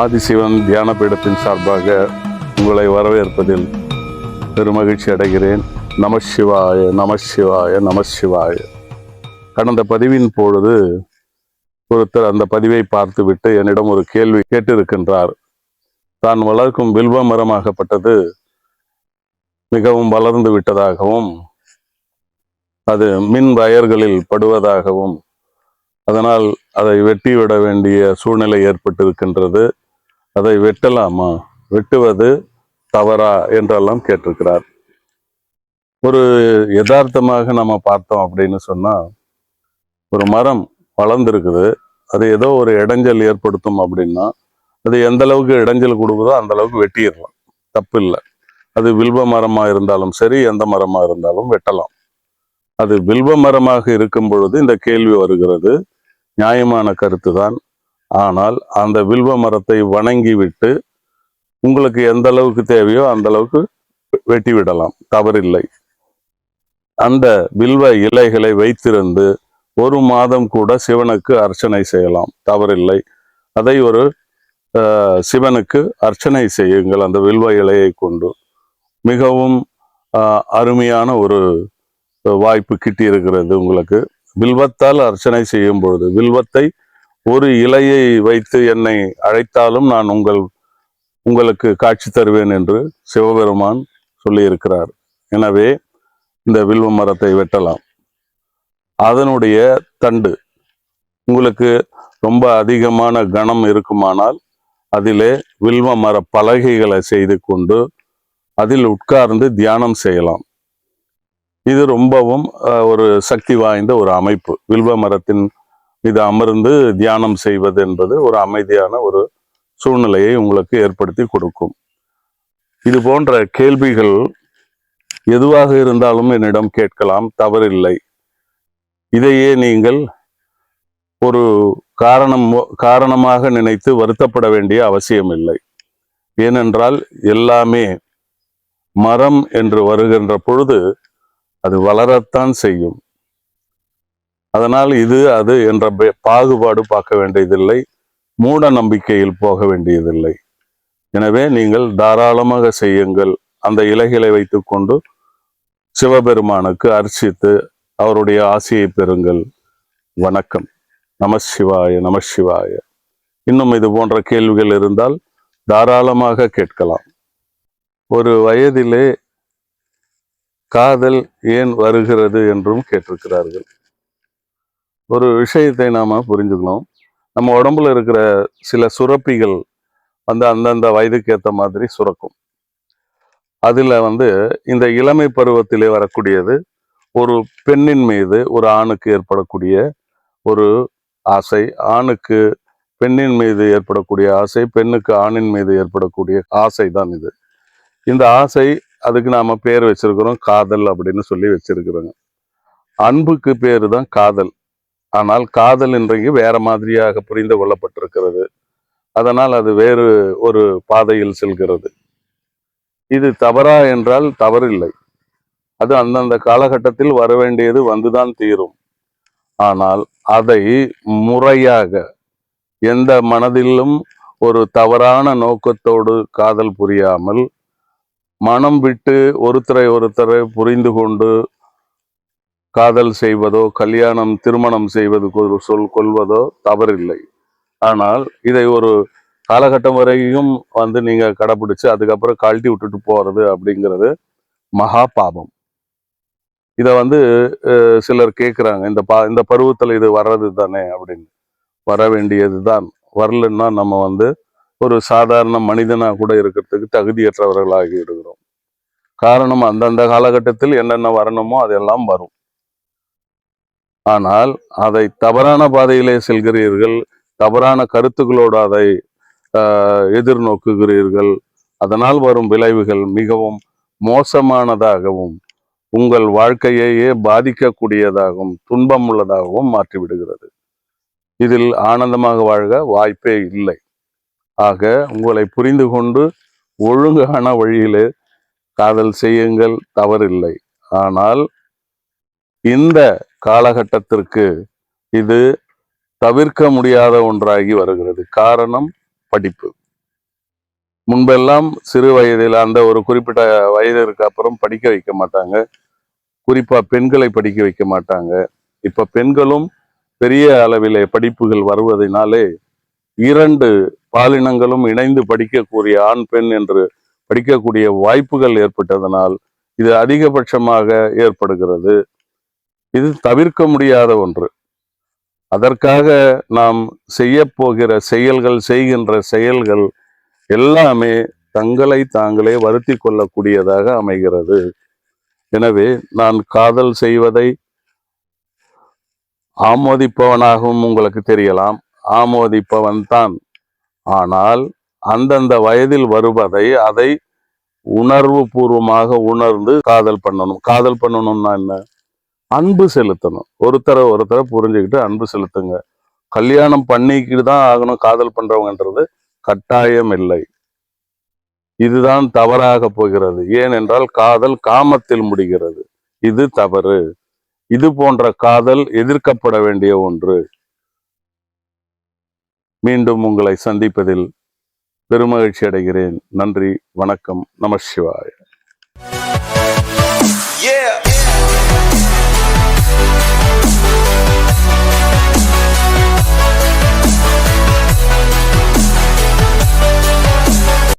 ஆதிசிவன் தியான பீடத்தின் சார்பாக உங்களை வரவேற்பதில் பெருமகிழ்ச்சி அடைகிறேன். நம சிவாய நம சிவாய நம சிவாய. கடந்த பதிவின் பொழுது ஒருத்தர் அந்த பதிவை பார்த்துவிட்டு என்னிடம் ஒரு கேள்வி கேட்டிருக்கின்றார். தான் வளர்க்கும் வில்வ மரமாகப்பட்டது மிகவும் வளர்ந்து விட்டதாகவும் அது மின் வயர்களில் படுவதாகவும் அதனால் அதை வெட்டிவிட வேண்டிய சூழ்நிலை ஏற்பட்டிருக்கின்றது. அதை வெட்டலாமா? வெட்டுவது தவறா என்றெல்லாம் கேட்டிருக்கிறார். ஒரு யதார்த்தமாக நம்ம பார்த்தோம் அப்படின்னு சொன்னா ஒரு மரம் வளர்ந்துருக்குது. அது ஏதோ ஒரு இடைஞ்சல் ஏற்படுத்தும் அப்படின்னா அது எந்த அளவுக்கு இடைஞ்சல் கொடுக்குதோ அந்த அளவுக்கு வெட்டிடலாம். தப்பு இல்லை. அது வில்வ மரமா இருந்தாலும் சரி எந்த மரமாக இருந்தாலும் வெட்டலாம். அது வில்வ மரமாக இருக்கும் பொழுது இந்த கேள்வி வருகிறது. நியாயமான கருத்து தான் ஆனால் அந்த வில்வ மரத்தை வணங்கி விட்டு உங்களுக்கு எந்த அளவுக்கு தேவையோ அந்த அளவுக்கு வெட்டி விடலாம் தவறில்லை. அந்த வில்வ இலைகளை வைத்திருந்து ஒரு மாதம் கூட சிவனுக்கு அர்ச்சனை செய்யலாம். தவறில்லை. அதை ஒரு சிவனுக்கு அர்ச்சனை செய்யுங்கள் அந்த வில்வ இலையை கொண்டு. மிகவும் அருமையான ஒரு வாய்ப்பு கிட்டி இருக்கிறது உங்களுக்கு. வில்வத்தால் அர்ச்சனை செய்யும் பொழுது வில்வத்தை ஒரு இலையை வைத்து என்னை அழைத்தாலும் நான் உங்கள் உங்களுக்கு காட்சி தருவேன் என்று சிவபெருமான் சொல்லியிருக்கிறார். எனவே இந்த வில்வ மரத்தை வெட்டலாம். அதனுடைய தண்டு உங்களுக்கு ரொம்ப அதிகமான கணம் இருக்குமானால் அதிலே வில்வ மர பலகைகளை செய்து கொண்டு அதில் உட்கார்ந்து தியானம் செய்யலாம். இது ரொம்பவும் ஒரு சக்தி வாய்ந்த ஒரு அமைப்பு. வில்வ மரத்தின் இது அமர்ந்து தியானம் செய்வது என்பது ஒரு அமைதியான ஒரு சூழ்நிலையை உங்களுக்கு ஏற்படுத்தி கொடுக்கும். இது போன்ற கேள்விகள் எதுவாக இருந்தாலும் என்னிடம் கேட்கலாம் தவறில்லை. இதையே நீங்கள் ஒரு காரணம் காரணமாக நினைத்து வருத்தப்பட வேண்டிய அவசியம் இல்லை ஏனென்றால் எல்லாமே மரம் என்று வருகின்ற பொழுது அது வளரத்தான் செய்யும். அதனால் இது அது என்ற பாகுபாடு பார்க்க வேண்டியதில்லை. மூட நம்பிக்கையில் போக வேண்டியதில்லை. எனவே நீங்கள் தாராளமாக செய்யுங்கள். அந்த இலைகளை வைத்துக்கொண்டு சிவபெருமானுக்கு அர்ச்சித்து அவருடைய ஆசையை பெறுங்கள். வணக்கம். நம சிவாய நம சிவாய. இன்னும் இது போன்ற கேள்விகள் இருந்தால் தாராளமாக கேட்கலாம். ஒரு வயதிலே காதல் ஏன் வருகிறது என்றும் கேட்டிருக்கிறார்கள். ஒரு விஷயத்தை நாம் புரிஞ்சுக்கணும். நம்ம உடம்புல இருக்கிற சில சுரப்பிகள் வந்து அந்தந்த வயதுக்கு ஏற்ற மாதிரி சுரக்கும். அதில் வந்து இந்த இளமை பருவத்திலே வரக்கூடியது ஒரு பெண்ணின் மீது ஒரு ஆணுக்கு ஏற்படக்கூடிய ஒரு ஆசை ஆணுக்கு பெண்ணின் மீது ஏற்படக்கூடிய ஆசை பெண்ணுக்கு ஆணின் மீது ஏற்படக்கூடிய ஆசை தான் இது. இந்த ஆசை அதுக்கு நாம் பேர் வச்சிருக்கிறோம் காதல் அப்படின்னு சொல்லி வச்சிருக்கிறோங்க. அன்புக்கு பேர் தான் காதல். ஆனால் காதல் இன்றைக்கு வேற மாதிரியாக புரிந்து கொள்ளப்பட்டிருக்கிறது. அதனால் அது வேறு ஒரு பாதையில் செல்கிறது. இது தவறா என்றால் தவறில்லை. அது அந்தந்த காலகட்டத்தில் வர வேண்டியது வந்துதான் தீரும். ஆனால் அதை முறையாக எந்த மனதிலும் ஒரு தவறான நோக்கத்தோடு காதல் புரியாமல் மனம் விட்டு ஒருத்தரை ஒருத்தரை புரிந்து கொண்டு காதல் செய்வதோ கல்யாணம் திருமணம் செய்வது சொல் கொள்வதோ தவறில்லை. ஆனால் இதை ஒரு காலகட்டம் வரையும் வந்து நீங்க கடைபிடிச்சு அதுக்கப்புறம் கழட்டி விட்டுட்டு போறது அப்படிங்கிறது மகா பாபம். இதை வந்து சிலர் கேட்குறாங்க இந்த பா இந்த பருவத்தில் இது வர்றது தானே அப்படின்னு. வர வேண்டியது தான். வரலன்னா நம்ம வந்து ஒரு சாதாரண மனிதனா கூட இருக்கிறதுக்கு தகுதியற்றவர்களாகி விடுகிறோம். காரணம் அந்தந்த காலகட்டத்தில் என்னென்ன வரணுமோ அதெல்லாம் வரும். ஆனால் அதை தவறான பாதையிலே செல்கிறீர்கள் தவறான கருத்துக்களோடு அதை எதிர்நோக்குகிறீர்கள். அதனால் வரும் விளைவுகள் மிகவும் மோசமானதாகவும் உங்கள் வாழ்க்கையையே பாதிக்கக்கூடியதாகவும் துன்பம் உள்ளதாகவும் மாற்றிவிடுகிறது. இதில் ஆனந்தமாக வாழ்க வாய்ப்பே இல்லை. ஆக உங்களை புரிந்து கொண்டு ஒழுங்கான வழியிலே காதல் செய்யுங்கள் தவறில்லை. ஆனால் இந்த காலகட்டத்திற்கு இது தவிர்க்க முடியாத ஒன்றாகி வருகிறது. காரணம் படிப்பு. முன்பெல்லாம் சிறு வயதில் அந்த ஒரு குறிப்பிட்ட வயதிற்கு அப்புறம் படிக்க வைக்க மாட்டாங்க. குறிப்பா பெண்களை படிக்க வைக்க மாட்டாங்க. இப்ப பெண்களும் பெரிய அளவிலே படிப்புகள் வருவதனாலே இரண்டு பாலினங்களும் இணைந்து படிக்கக்கூடிய ஆண் பெண் என்று படிக்கக்கூடிய வாய்ப்புகள் ஏற்பட்டதனால் இது அதிகபட்சமாக ஏற்படுகிறது. இது தவிர்க்க முடியாத ஒன்று. அதற்காக நாம் செய்ய போகிற செயல்கள் செய்கின்ற செயல்கள் எல்லாமே தங்களை தாங்களே வருத்தி கொள்ளக்கூடியதாக அமைகிறது. எனவே நான் காதல் செய்வதை ஆமோதிப்பவனாகவும் உங்களுக்கு தெரியலாம். ஆமோதிப்பவன் தான். ஆனால் அந்தந்த வயதில் வருவதை அதை உணர்வு பூர்வமாக உணர்ந்து காதல் பண்ணணும். காதல் பண்ணணும்னா என்ன? அன்பு செலுத்தணும். ஒருத்தரை ஒருத்தரை புரிஞ்சுக்கிட்டு அன்பு செலுத்துங்க. கல்யாணம் பண்ணிக்கிட்டு தான் ஆகணும் காதல் பண்றவங்கன்றது கட்டாயம் இல்லை. இதுதான் தவறாக போகிறது. ஏனென்றால் காதல் காமத்தில் முடிகிறது. இது தவறு. இது போன்ற காதல் எதிர்க்கப்பட வேண்டிய ஒன்று. மீண்டும் உங்களை சந்திப்பதில் பெருமகிழ்ச்சி அடைகிறேன். நன்றி வணக்கம் நம சிவாய. Yeah.